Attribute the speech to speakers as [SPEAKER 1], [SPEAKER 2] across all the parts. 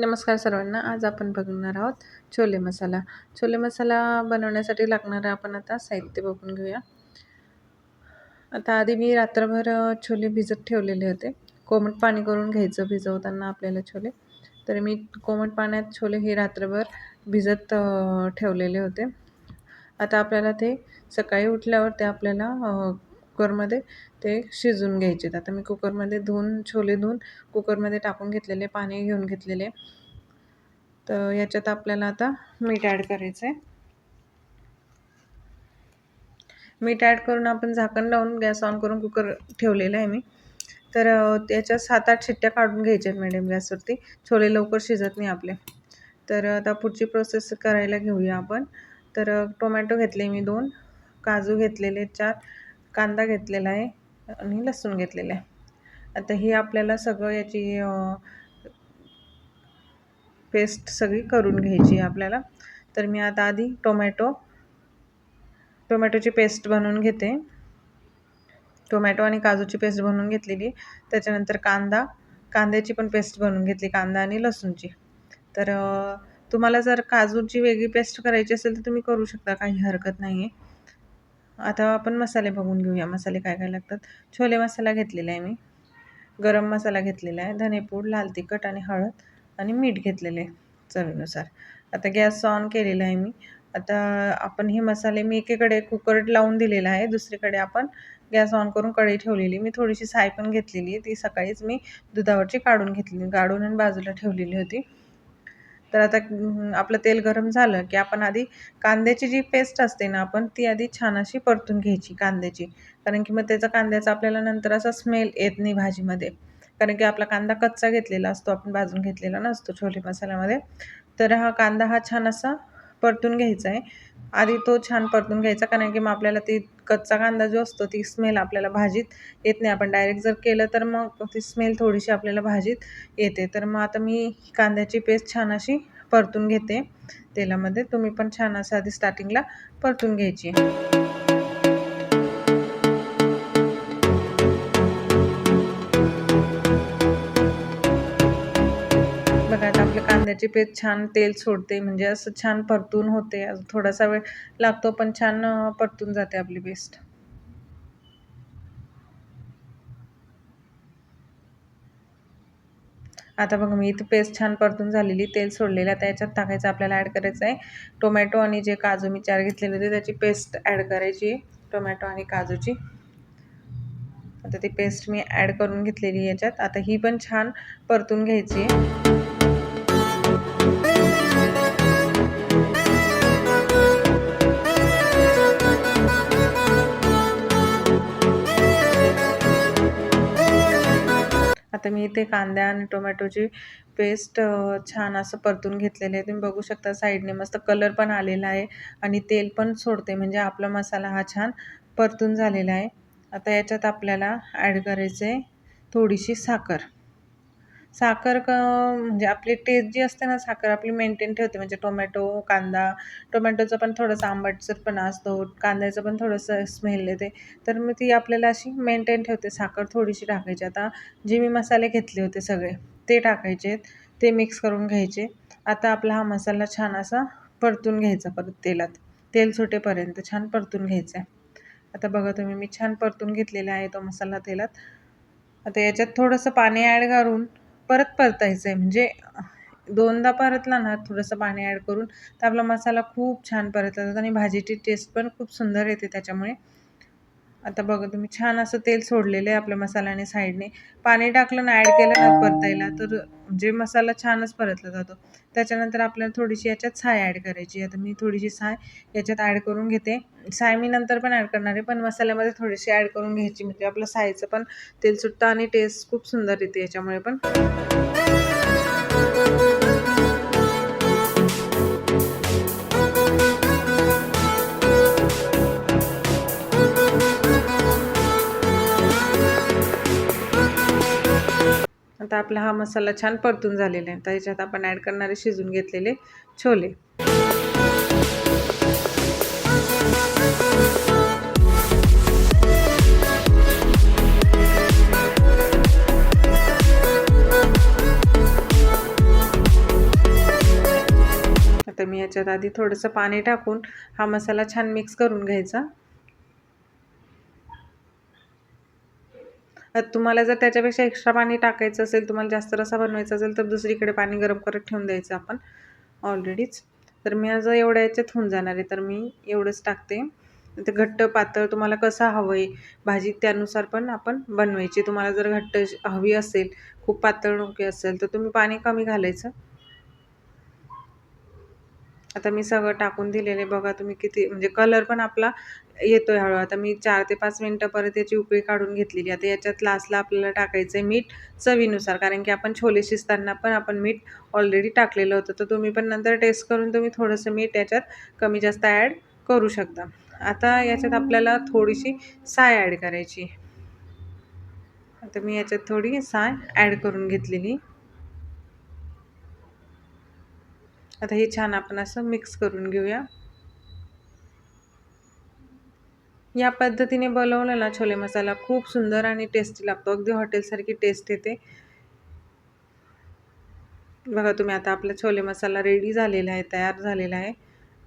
[SPEAKER 1] नमस्कार सर्वांना. आज आपण बघणार आहोत छोले मसाला. छोले मसाला बनवण्यासाठी लागणारं आपण आता साहित्य बघून घेऊया. आता आधी मी रात्रभर छोले भिजत ठेवलेले होते. कोमट पाणी करून घ्यायचं भिजवताना आपल्याला छोले. तर मी कोमट पाण्यात छोले हे रात्रभर भिजत ठेवलेले होते. आता आपल्याला ते सकाळी उठल्यावर ते आपल्याला कुकरमध्ये ते शिजून घ्यायचे. आता मी कुकरमध्ये धुवून छोले धुवून कुकरमध्ये टाकून घेतलेले पाणी घेऊन घेतलेले. तर याच्यात आपल्याला आता मीठ ॲड करायचं आहे मीठ ॲड करून आपण झाकण लावून गॅस ऑन करून कुकर ठेवलेला आहे मी. तर अ, त्याच्या सात आठ शिट्ट्या काढून घ्यायच्या आहेत मॅडम गॅसवरती. छोले लवकर शिजत नाही आपले. तर आता पुढची प्रोसेस करायला घेऊया आपण. तर टोमॅटो घेतले मी दोन काजू घेतलेले चार कांदा घेतलेला आहे आणि लसूण घेतलेलं आहे. आता ही आपल्याला सगळं याची पेस्ट सगळी करून घ्यायची आहे आपल्याला. तर मी आता आधी टोमॅटो टोमॅटोची पेस्ट बनवून घेते. टोमॅटो आणि काजूची पेस्ट बनवून घेतलेली त्याच्यानंतर कांदा कांद्याची पण पेस्ट बनवून घेतली कांदा आणि लसूणची. तर तुम्हाला जर काजूची वेगळी पेस्ट करायची असेल तर तुम्ही करू शकता काही हरकत नाही आहे आता आपण मसाले बघून घेऊया. मसाले काय काय लागतात? छोले मसाला घेतलेला आहे मी. गरम मसाला घेतलेला आहे. धनेपूड लाल तिखट आणि हळद आणि मीठ घेतलेले आहे चवीनुसार. आता गॅस ऑन केलेला आहे मी. आता आपण हे मसाले मी एकीकडे कुकर लावून दिलेला आहे. दुसरीकडे आपण गॅस ऑन करून कढई ठेवलेली. मी थोडीशी साय पण घेतलेली आहे. ती सकाळीच मी दुधावरची काढून घेतली काढून आणि बाजूला ठेवलेली होती. तर आता आपलं तेल गरम झालं की आपण आधी कांद्याची जी पेस्ट असते ना आपण ती आधी छान अशी परतून घ्यायची कांद्याची. कारण की मग त्याचा कांद्याचा आपल्याला नंतर असा स्मेल येत नाही भाजीमध्ये. कारण की आपला कांदा कच्चा घेतलेला असतो आपण भाजून घेतलेला नसतो छोले मसाल्यामध्ये. तर हा कांदा हा छान असा परतून घ्यायचा आहे. आधी तो छान परतून घ्यायचा कारण की मग आपल्याला ती कच्चा कांदा जो असतो ती स्मेल आपल्याला भाजीत येत नाही. आपण डायरेक्ट जर केलं तर मग ती स्मेल थोडीशी आपल्याला भाजीत येते. तर मग आता मी कांद्याची पेस्ट छान अशी परतून घेते तेलामध्ये. तुम्ही पण छान असं आधी स्टार्टिंगला परतून घ्यायची. कांद्याची पेस्ट छान तेल सोडते म्हणजे असं छान परतून होते. अजून थोडासा वेळ लागतो पण छान परतून जाते आपली पेस्ट आता बघा मी इथं पेस्ट छान परतून झालेली तेल सोडलेलं. आता याच्यात टाकायचं आपल्याला ॲड करायचं आहे टोमॅटो आणि जे काजू मी चार घेतलेले होते त्याची पेस्ट ॲड करायची टोमॅटो आणि काजूची. आता ती पेस्ट मी ॲड करून घेतलेली याच्यात. आता ही पण छान परतून घ्यायची आता मी इथे कांदा आणि टोमॅटोची पेस्ट छान असं परतून घेतलेले आहे. तुम्ही बघू शकता साईडने मस्त कलर पण आलेला आहे आणि तेल पण सोडते. म्हणजे आपला मसाला हा छान परतून झालेला आहे. आता याच्यात आपल्याला ॲड करायचं आहे थोडीशी साखर. साखर क म्हणजे आपली टेस्ट जी असते ना साखर आपली मेंटेन ठेवते. म्हणजे टोमॅटो कांदा. टोमॅटोचं पण थोडंसं आंबटसरपणा असतो. कांद्याचं पण थोडंसं स्मेल येते. तर मी ती आपल्याला अशी मेंटेन ठेवते. साखर थोडीशी टाकायची. आता जे मी मसाले घेतले होते सगळे ते टाकायचे. ते मिक्स करून घ्यायचे. आता आपला हा मसाला छान असा परतून घ्यायचा परत तेलात. तेल सुटेपर्यंत छान परतून घ्यायचा आहे. आता बघा तुम्ही मी छान परतून घेतलेला आहे तो मसाला तेलात. आता याच्यात थोडंसं पाणी ॲड करून परत परतायचं आहे म्हणजे दोनदा परतला ना थोडंसं पाणी ॲड करून तर आपला मसाला खूप छान परतला जातो आणि भाजीची टेस्ट पण खूप सुंदर येते त्याच्यामुळे. आता बघा तुम्ही छान असं तेल सोडलेलं आहे आपल्या मसाल्याने साईडने. पाणी टाकलं ना ॲड केलं ना परतायला तर जे मसाला छानच परतला जातो. त्याच्यानंतर आपल्याला थोडीशी याच्यात साय ॲड करायची आता मी थोडीशी साय याच्यात ॲड करून घेते. साय मी नंतर पण ॲड करणार आहे पण मसाल्यामध्ये थोडीशी ॲड करून घ्यायची म्हणजे आपलं सायचं पण तेल सुटतं आणि टेस्ट खूप सुंदर येते याच्यामुळे पण. आता आपला हा मसाला छान परतून झालेला आहे. तर याच्यात आपण ॲड करणारे शिजून घेतलेले छोले. आता मी याच्यात आधी थोडंसं पाणी टाकून हा मसाला छान मिक्स करून घ्यायचा. तुम्हाला जर त्याच्यापेक्षा एक्स्ट्रा पाणी टाकायचं असेल तुम्हाला जास्त रसा बनवायचा असेल तर दुसरीकडे पाणी गरम करत ठेवून द्यायचं आपण. ऑलरेडीच तर मी आज एवढ्या याच्यात होऊन जाणार आहे. तर मी एवढंच टाकते. ते घट्ट पातळ तुम्हाला कसं हवं आहे भाजी त्यानुसार पण आपण बनवायची. तुम्हाला जर घट्ट हवी असेल खूप पातळ नोकी असेल तर तुम्ही पाणी कमी घालायचं. आता मी सगळं टाकून दिलेले बघा तुम्ही किती म्हणजे कलर पण आपला येतो आहे हळू आता मी चार ते पाच मिनटं परत याची उकळी काढून घेतलेली. आता याच्यात लास्टला आपल्याला टाकायचं आहे मीठ चवीनुसार. कारण की आपण छोले शिजताना पण आपण मीठ ऑलरेडी टाकलेलं होतं. तर तुम्ही पण नंतर टेस्ट करून तुम्ही थोडंसं मीठ याच्यात कमी जास्त ॲड करू शकता. आता याच्यात आपल्याला थोडीशी साय ॲड करायची. आता मी याच्यात थोडी साय ॲड करून घेतलेली. आता हे छान आपण असं मिक्स करून घेऊया. या पद्धतीने बनवलं ना छोले मसाला खूप सुंदर आणि टेस्टी लागतो. अगदी हॉटेलसारखी टेस्ट येते. बघा तुम्ही आता आपला छोले मसाला रेडी झालेला आहे तयार झालेला आहे.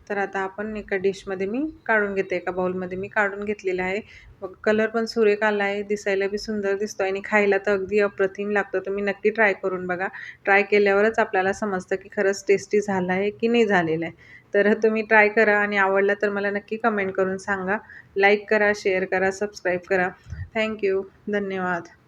[SPEAKER 1] तर आता आपण एका डिशमध्ये मी काढून घेते एका बाउलमध्ये मी काढून घेतलेला आहे. मग कलर पण सुरेख आला आहे दिसायला बी सुंदर दिसतो आणि खायला तर अगदी अप्रतिम लागतो. तुम्ही नक्की ट्राय करून बघा. ट्राय केल्यावरच आपल्याला समजतं की खरंच टेस्टी झालं आहे की नाही झालेलं आहे. तर तुम्ही ट्राय करा आणि आवडला तर मला नक्की कमेंट करून सांगा. लाईक करा शेअर करा सबस्क्राईब करा. थँक्यू धन्यवाद.